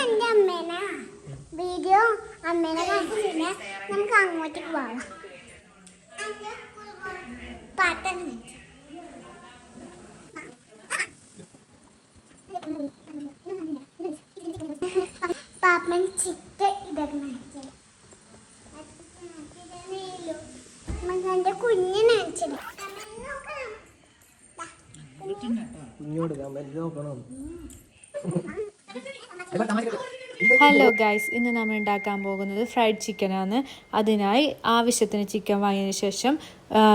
എന്റെ അമ്മേനെ. വീഡിയോ അമ്മേനെ കാണിച്ചില്ല നമുക്ക് അങ്ങോട്ടേക്ക് പോവാം പാട്ടം പാപ്പൻ ചിറ്റ ഇതൊക്കെ എന്റെ കുഞ്ഞിനെ കാണിച്ചില്ല. കുഞ്ഞോട് നോക്കണം. ഹലോ ഗൈസ് ഇന്ന് നമ്മൾ ഉണ്ടാക്കാൻ പോകുന്നത് ഫ്രൈഡ് ചിക്കനാണ് അതിനായി ആവശ്യത്തിന് ചിക്കൻ വാങ്ങിയതിന് ശേഷം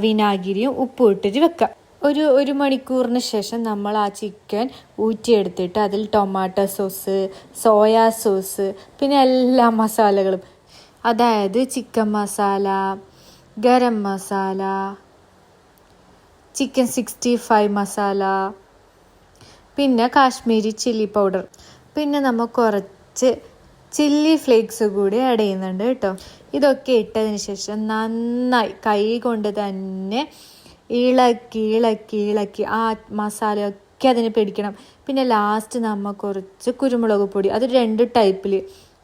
വിനാഗിരിയും ഉപ്പും ഇട്ടിട്ട് വെക്കാം. ഒരു ഒരു മണിക്കൂറിന് ശേഷം നമ്മൾ ആ ചിക്കൻ ഊറ്റിയെടുത്തിട്ട് അതിൽ ടൊമാറ്റോ സോസ് സോയാ സോസ് പിന്നെ എല്ലാ മസാലകളും അതായത് chicken masala garam masala chicken sixty five masala പിന്നെ കാശ്മീരി ചില്ലി പൗഡർ പിന്നെ നമ്മൾ കുറച്ച് ചില്ലി ഫ്ലേക്സ് കൂടി ആഡ് ചെയ്യുന്നുണ്ട് കേട്ടോ. ഇതൊക്കെ ഇട്ടതിന് ശേഷം നന്നായി കൈ കൊണ്ട് തന്നെ ഇളക്കി ഇളക്കി ഇളക്കി ആ മസാലയൊക്കെ അതിന് പിടിക്കണം. പിന്നെ ലാസ്റ്റ് നമ്മൾ കുറച്ച് കുരുമുളക് പൊടി അത് രണ്ട് ടൈപ്പിൽ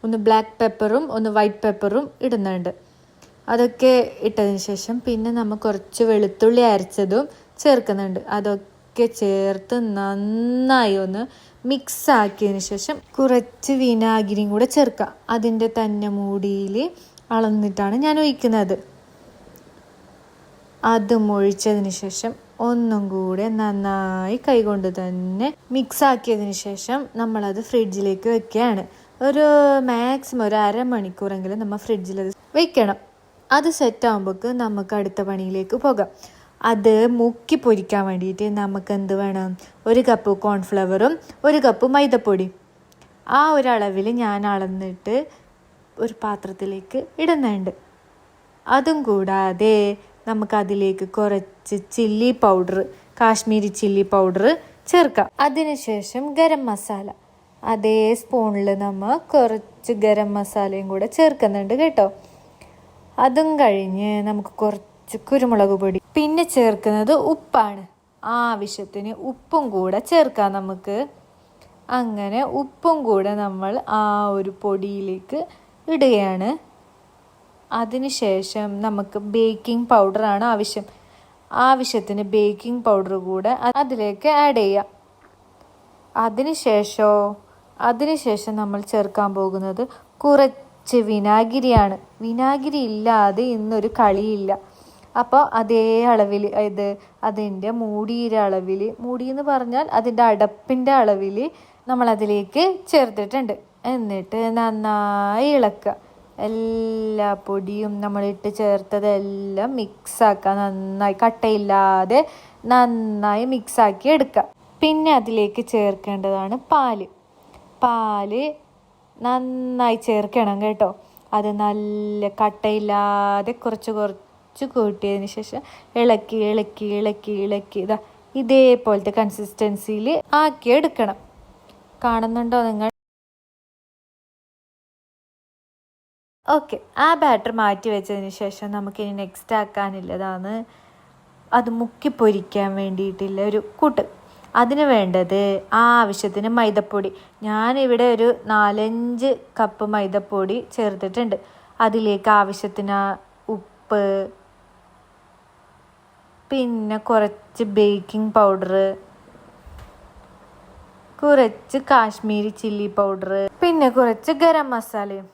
ഒന്ന് ബ്ലാക്ക് പെപ്പറും ഒന്ന് വൈറ്റ് പെപ്പറും ഇടുന്നുണ്ട്. അതൊക്കെ ഇട്ടതിന് ശേഷം പിന്നെ നമ്മൾ കുറച്ച് വെളുത്തുള്ളി അരച്ചതും ചേർക്കുന്നുണ്ട്. അതൊക്കെ ചേർത്ത് നന്നായി ഒന്ന് മിക്സ് ആക്കിയതിന് ശേഷം കുറച്ച് വിനാഗിരിയും കൂടെ ചേർക്കുക അതിന്റെ തന്നെ മൂടിയിൽ അളന്നിട്ടാണ് ഞാൻ ഒഴിക്കുന്നത്. അതും ഒഴിച്ചതിന് ശേഷം ഒന്നും കൂടെ നന്നായി കൈകൊണ്ട് തന്നെ മിക്സ് ആക്കിയതിന് ശേഷം നമ്മളത് ഫ്രിഡ്ജിലേക്ക് വെക്കുകയാണ്. ഒരു മാക്സിമം ഒരു അരമണിക്കൂറെങ്കിലും നമ്മൾ ഫ്രിഡ്ജിൽ അത് വെക്കണം. അത് സെറ്റ് ആകുമ്പോൾക്ക് നമുക്ക് അടുത്ത പണിയിലേക്ക് പോകാം. അത് മുക്കി പൊരിക്കാൻ വേണ്ടിയിട്ട് നമുക്ക് എന്ത് വേണം? ഒരു കപ്പ് കോൺഫ്ലവറും ഒരു കപ്പ് മൈദപ്പൊടി. ആ ഒരു അളവിൽ ഞാൻ അളന്നിട്ട് ഒരു പാത്രത്തിലേക്ക് ഇടുന്നുണ്ട്. അതും കൂടാതെ നമുക്കതിലേക്ക് കുറച്ച് chilli powder Kashmiri chilli powder ചേർക്കാം. അതിനുശേഷം ഗരം മസാല. അതേ സ്പൂണിൽ നമ്മൾ കുറച്ച് ഗരം മസാലയും കൂടെ ചേർക്കുന്നുണ്ട് കേട്ടോ. അതും കഴിഞ്ഞ് നമുക്ക് കുറച്ച് കുരുമുളക് പൊടി. പിന്നെ ചേർക്കുന്നത് ഉപ്പാണ്. ആവശ്യത്തിന് ഉപ്പും കൂടെ ചേർക്കാം നമുക്ക്. അങ്ങനെ ഉപ്പും കൂടെ നമ്മൾ ആ ഒരു പൊടിയിലേക്ക് ഇടുകയാണ്. അതിനുശേഷം നമുക്ക് ബേക്കിംഗ് പൗഡറാണ് ആവശ്യം. ആവശ്യത്തിന് ബേക്കിംഗ് പൗഡർ കൂടെ അതിലേക്ക് ആഡ് ചെയ്യാം. അതിനുശേഷമോ അതിനുശേഷം നമ്മൾ ചേർക്കാൻ പോകുന്നത് കുറച്ച് വിനാഗിരിയാണ്. വിനാഗിരി ഇല്ലാതെ ഇന്നൊരു കളിയില്ല. അപ്പോൾ അതേ അളവിൽ ഇത് അതിന്റെ മൂടിയുടെ അളവിൽ മൂടി എന്ന് പറഞ്ഞാൽ അതിന്റെ അടപ്പിന്റെ അളവിൽ നമ്മളതിലേക്ക് ചേർത്തിട്ടുണ്ട്. എന്നിട്ട് നന്നായി ഇളക്കുക. എല്ലാ പൊടിയും നമ്മളിട്ട് ചേർത്തതെല്ലാം മിക്സാക്കുക. നന്നായി കട്ടയില്ലാതെ നന്നായി മിക്സാക്കി എടുക്കുക. പിന്നെ അതിലേക്ക് ചേർക്കേണ്ടതാണ് പാൽ. പാൽ നന്നായി ചേർക്കണം കേട്ടോ. അത് നല്ല കട്ടയില്ലാതെ കുറച്ച് കുറച്ച് കൂട്ടിയതിന് ശേഷം ഇളക്കി ഇളക്കി ഇളക്കി ഇളക്കി ഇതാ ഇതേപോലത്തെ കൺസിസ്റ്റൻസിയിൽ ആക്കി എടുക്കണം കാണുന്നുണ്ടോ നിങ്ങൾ? ഓക്കെ ആ ബാറ്റർ മാറ്റി വെച്ചതിന് ശേഷം നമുക്കിനി നെക്സ്റ്റ് ആക്കാനുള്ളതാണ് അത് മുക്കി പൊരിക്കാൻ വേണ്ടിയിട്ടുള്ള ഒരു കൂട്ട്. അതിന് വേണ്ടത് ആവശ്യത്തിന് മൈദപ്പൊടി. ഞാനിവിടെ ഒരു നാലഞ്ച് കപ്പ് മൈദപ്പൊടി ചേർത്തിട്ടുണ്ട്. അതിലേക്ക് ആവശ്യത്തിന് ഉപ്പ് പിന്നെ കുറച്ച് ബേക്കിംഗ് പൗഡർ കുറച്ച് കാശ്മീരി ചില്ലി പൗഡർ പിന്നെ കുറച്ച് ഗരം മസാലയും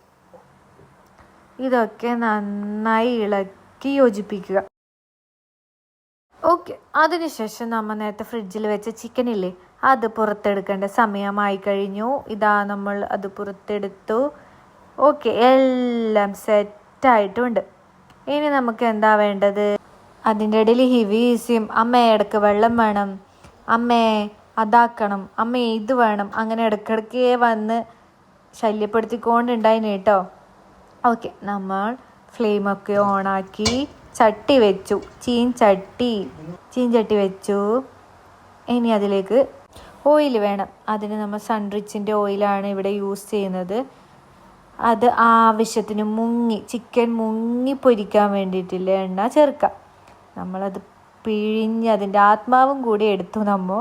ഇതൊക്കെ നന്നായി ഇളക്കി യോജിപ്പിക്കുക. ഓക്കെ അതിനുശേഷം നമ്മൾ നേരത്തെ ഫ്രിഡ്ജിൽ വെച്ച ചിക്കൻ ഇല്ലേ അത് പുറത്തെടുക്കേണ്ട സമയമായി കഴിഞ്ഞു. ഇതാ നമ്മൾ അത് പുറത്തെടുത്തു. ഓക്കെ എല്ലാം സെറ്റായിട്ടുണ്ട് ഇനി നമുക്ക് എന്താ വേണ്ടത്? അതിന്റെ ഇടയിൽ ഹിവീസിയും അമ്മ ഇടയ്ക്ക് വെള്ളം വേണം അമ്മേ അതാക്കണം അമ്മ ഇത് വേണം അങ്ങനെ ഇടയ്ക്കിടയ്ക്ക് വന്ന് ശല്യപ്പെടുത്തിക്കൊണ്ടുണ്ടായിന് കേട്ടോ. ഓക്കെ നമ്മൾ ഫ്ലെയിമൊക്കെ ഓണാക്കി ചട്ടി വെച്ചു ചീൻ ചട്ടി ചീൻ ചട്ടി വെച്ചു. ഇനി അതിലേക്ക് ഓയിൽ വേണം. അതിന് നമ്മൾ സൺറിച്ചിന്റെ ഓയിലാണ് ഇവിടെ യൂസ് ചെയ്യുന്നത്. അത് ആവശ്യത്തിന് മുങ്ങി ചിക്കൻ മുങ്ങി പൊരിക്കാൻ വേണ്ടിയിട്ടില്ല എണ്ണ ചേർക്കാം. നമ്മളത് പിഴിഞ്ഞ് അതിന്റെ ആത്മാവും കൂടി എടുത്തു നമ്മോ.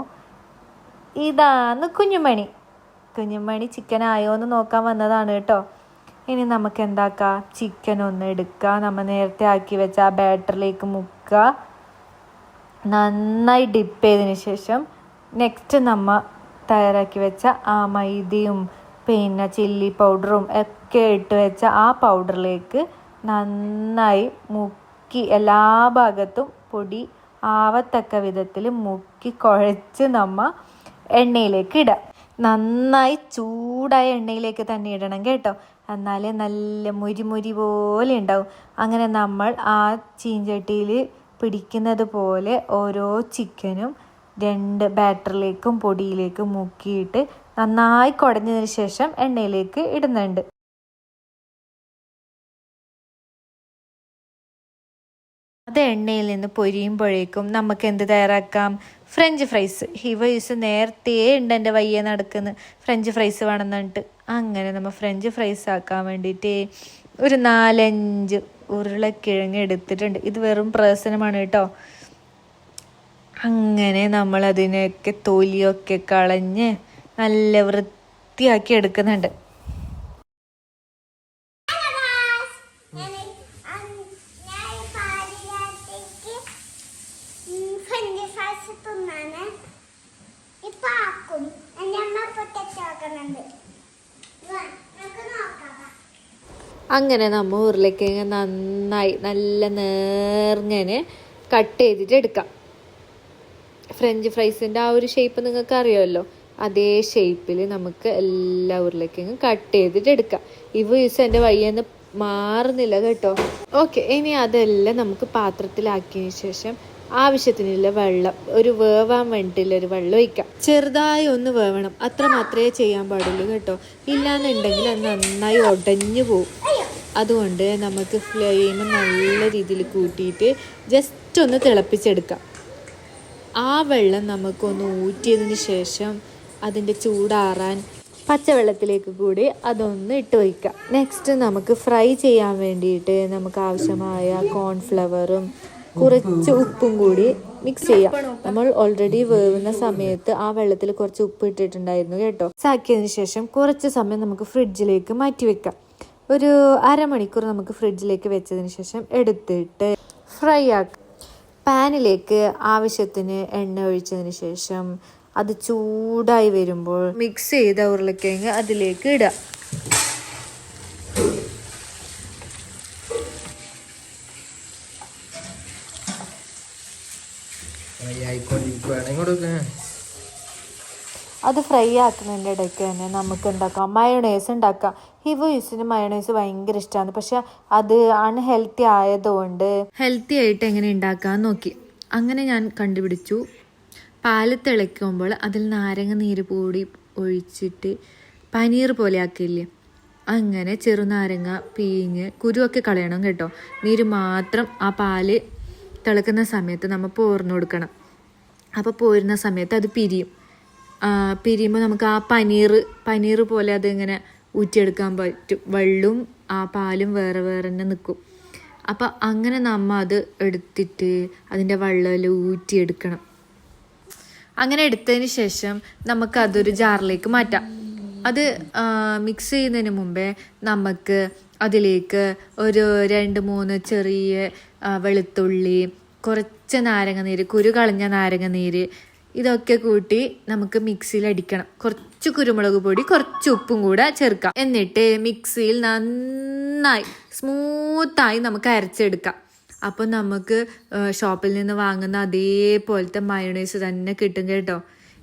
ഇതാണ് കുഞ്ഞുമണി. കുഞ്ഞുമണി ചിക്കൻ ആയോ എന്ന് നോക്കാൻ വന്നതാണ് കേട്ടോ. ഇനി നമുക്ക് എന്താക്കാം ചിക്കൻ ഒന്ന് എടുക്കുക നമ്മൾ നേരത്തെ ആക്കി വെച്ച ആ ബാറ്ററിലേക്ക് മുക്കുക നന്നായി ഡിപ്പ് ചെയ്തതിന് ശേഷം നെക്സ്റ്റ് നമ്മൾ തയ്യാറാക്കി വെച്ച ആ മൈദയും പിന്നെ ചില്ലി പൗഡറും ഒക്കെ ഇട്ട് വെച്ച ആ പൗഡറിലേക്ക് നന്നായി മുക്കി എല്ലാ ഭാഗത്തും പൊടി ആവത്തക്ക വിധത്തിൽ മുക്കി കുഴച്ച് നമ്മ എണ്ണയിലേക്ക് ഇടാം. നന്നായി ചൂടായ എണ്ണയിലേക്ക് തന്നെ ഇടണം കേട്ടോ. എന്നാലേ നല്ല മുരി മുരി പോലെ ഉണ്ടാവും. അങ്ങനെ നമ്മൾ ആ ചീഞ്ചട്ടിയിൽ പിടിക്കുന്നത് പോലെ ഓരോ ചിക്കനും രണ്ട് ബാറ്ററിലേക്കും പൊടിയിലേക്കും മുക്കിയിട്ട് നന്നായി കുടഞ്ഞതിന് ശേഷം എണ്ണയിലേക്ക് ഇടുന്നുണ്ട്. എണ്ണയിൽ നിന്ന് പൊരിയുമ്പോഴേക്കും നമുക്ക് എന്ത് തയ്യാറാക്കാം? ഫ്രഞ്ച് ഫ്രൈസ് ഹിവ യൂസ് നേരത്തെ ഉണ്ട് എന്റെ വയ്യ നടക്കുന്ന. ഫ്രഞ്ച് ഫ്രൈസ് വേണമെന്നിട്ട് അങ്ങനെ നമ്മൾ ഫ്രഞ്ച് ഫ്രൈസ് ആക്കാൻ വേണ്ടിയിട്ട് ഒരു നാലഞ്ച് ഉരുളക്കിഴങ്ങ് എടുത്തിട്ടുണ്ട്. ഇത് വെറും പ്രസനമാണ് കേട്ടോ. അങ്ങനെ നമ്മൾ അതിനെയൊക്കെ തൊലിയൊക്കെ കളഞ്ഞ് നല്ല വൃത്തിയാക്കി എടുക്കുന്നുണ്ട് ഞാൻ ഞാൻ പാലിയാത്തേക്ക് ഫ്രഞ്ച് ഫ്രൈസ് തിന്നാണ് ഇപ്പൊ ആക്കും. എന്റെ അമ്മ നമുക്ക് അങ്ങനെ നമ്മൾ ഉരുളക്കിഴങ്ങ് നന്നായി നല്ല നേർങ്ങനെ കട്ട് ചെയ്തിട്ട് എടുക്കാം. ഫ്രഞ്ച് ഫ്രൈസിന്റെ ആ ഒരു ഷേപ്പ് നിങ്ങൾക്ക് അറിയാമല്ലോ അതേ ഷേപ്പിൽ നമുക്ക് എല്ലാ ഉരുളക്കിഴങ്ങും കട്ട് ചെയ്തിട്ട് എടുക്കാം. ഇവ യൂസ് എന്റെ വയ്യെന്ന് മാറുന്നില്ല കേട്ടോ. ഓക്കെ ഇനി അതെല്ലാം നമുക്ക് പാത്രത്തിലാക്കിയതിന് ശേഷം ആവശ്യത്തിനുള്ള വെള്ളം ഒരു വേവാൻ വേണ്ടിയിട്ടുള്ള ഒരു വെള്ളം ഒഴിക്കാം. ചെറുതായി ഒന്ന് വേവണം. അത്ര മാത്രമേ ചെയ്യാൻ പാടുള്ളൂ കേട്ടോ. ഇല്ലാന്നുണ്ടെങ്കിൽ അത് നന്നായി ഉടഞ്ഞു പോകും അതുകൊണ്ട് നമുക്ക് ഫ്ലെയിം നല്ല രീതിയിൽ കൂട്ടിയിട്ട് ജസ്റ്റ് ഒന്ന് തിളപ്പിച്ചെടുക്കാം. ആ വെള്ളം നമുക്കൊന്ന് ഊറ്റിയതിന് ശേഷം അതിന്റെ ചൂടാറാൻ പച്ചവെള്ളത്തിലേക്ക് കൂടി അതൊന്ന് ഇട്ട് വയ്ക്കാം നെക്സ്റ്റ് നമുക്ക് ഫ്രൈ ചെയ്യാൻ വേണ്ടിയിട്ട് നമുക്ക് ആവശ്യമായ കോൺഫ്ലവറും കുറച്ച് ഉപ്പും കൂടി മിക്സ് ചെയ്യാം. നമ്മൾ ഓൾറെഡി വേവുന്ന സമയത്ത് ആ വെള്ളത്തിൽ കുറച്ച് ഉപ്പ് ഇട്ടിട്ടുണ്ടായിരുന്നു കേട്ടോ. സാക്കിയതിന് ശേഷം കുറച്ച് സമയം നമുക്ക് ഫ്രിഡ്ജിലേക്ക് മാറ്റി വെക്കാം. ഒരു അരമണിക്കൂർ നമുക്ക് ഫ്രിഡ്ജിലേക്ക് വെച്ചതിന് ശേഷം എടുത്തിട്ട് ഫ്രൈ ആക്കാം. പാനിലേക്ക് ആവശ്യത്തിന് എണ്ണ ഒഴിച്ചതിന് ശേഷം അത് ചൂടായി വരുമ്പോൾ മിക്സ് ചെയ്ത ഉരുളക്കിഴങ്ങ് അതിലേക്ക് ഇടാം. അത് ഫ്രൈ ആക്കുന്നതിന്റെ ഇടയ്ക്ക് തന്നെ നമുക്ക് ഉണ്ടാക്കാം. മയോണൈസ് ഉണ്ടാക്കാം ഹിവോയിസിന് മയോണൈസ് ഭയങ്കര ഇഷ്ടമാണ് പക്ഷെ അത് അൺഹെൽത്തി ആയതുകൊണ്ട് ഹെൽത്തി ആയിട്ട് എങ്ങനെ ഉണ്ടാക്കാൻ നോക്കി. അങ്ങനെ ഞാൻ കണ്ടുപിടിച്ചു. പാൽ തിളയ്ക്കുമ്പോൾ അതിൽ നാരങ്ങ നീര് കൂടി ഒഴിച്ചിട്ട് പനീർ പോലെ ആക്കില്ലേ? അങ്ങനെ ചെറുനാരങ്ങ പിഴിഞ്ഞ് കുരുവൊക്കെ കളയണം കേട്ടോ. നീര് മാത്രം ആ പാൽ തിളക്കുന്ന സമയത്ത് നമ്മൾ പോർന്നു കൊടുക്കണം. അപ്പോൾ പോരുന്ന സമയത്ത് അത് പിരിയും. പിരിയുമ്പോൾ നമുക്ക് ആ പനീർ പനീർ പോലെ അതിങ്ങനെ ഊറ്റിയെടുക്കാൻ പറ്റും. വെള്ളവും ആ പാലും വേറെ വേറെ തന്നെ നിൽക്കും അപ്പോൾ അങ്ങനെ നമ്മൾ അത് എടുത്തിട്ട് അതിന്റെ വെള്ളമെല്ലാം ഊറ്റിയെടുക്കണം. അങ്ങനെ എടുത്തതിന് ശേഷം നമുക്കതൊരു ജാറിലേക്ക് മാറ്റാം. അത് മിക്സ് ചെയ്യുന്നതിന് മുമ്പേ നമുക്ക് അതിലേക്ക് ഒരു രണ്ട് മൂന്ന് ചെറിയ വെളുത്തുള്ളി കുറച്ച് നാരങ്ങ നീര് കുരു കളഞ്ഞ നാരങ്ങ നീര് ഇതൊക്കെ കൂട്ടി നമുക്ക് മിക്സിയിൽ അടിക്കണം. കുറച്ച് കുരുമുളക് പൊടി കുറച്ച് ഉപ്പും കൂടെ ചേർക്കാം. എന്നിട്ട് മിക്സിയിൽ നന്നായി സ്മൂത്തായി നമുക്ക് അരച്ചെടുക്കാം. അപ്പോൾ നമുക്ക് ഷോപ്പിൽ നിന്ന് വാങ്ങുന്ന അതേപോലത്തെ മയോണൈസ് തന്നെ കിട്ടും കേട്ടോ.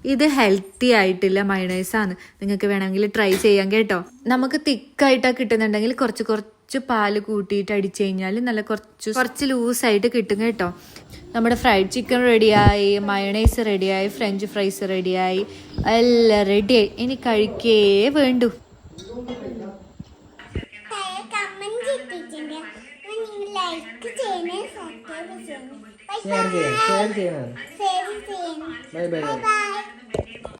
ഇത് ഹെൽത്തി ആയിട്ടുള്ള ആണ്. നിങ്ങൾക്ക് വേണമെങ്കിൽ ട്രൈ ചെയ്യാം കേട്ടോ. നമുക്ക് തിക്കായിട്ടാണ് കിട്ടുന്നുണ്ടെങ്കിൽ കുറച്ച് കുറച്ച് പാൽ കൂട്ടിയിട്ട് അടിച്ചു കഴിഞ്ഞാൽ നല്ല കുറച്ച് കുറച്ച് ലൂസായിട്ട് കിട്ടും കേട്ടോ. നമ്മുടെ ഫ്രൈഡ് ചിക്കൻ റെഡിയായി മയണൈസ് റെഡിയായി ഫ്രഞ്ച് ഫ്രൈസ് റെഡിയായി എല്ലാം റെഡിയായി ഇനി കഴിക്കേ വേണ്ടു. ലൈക്ക് ചെയ്യണേ സബ്സ്ക്രൈബ് ചെയ്യണം. ഷെയർ ചെയ്യണം ഷെയർ ചെയ്യണം ബൈ ബൈ ബൈ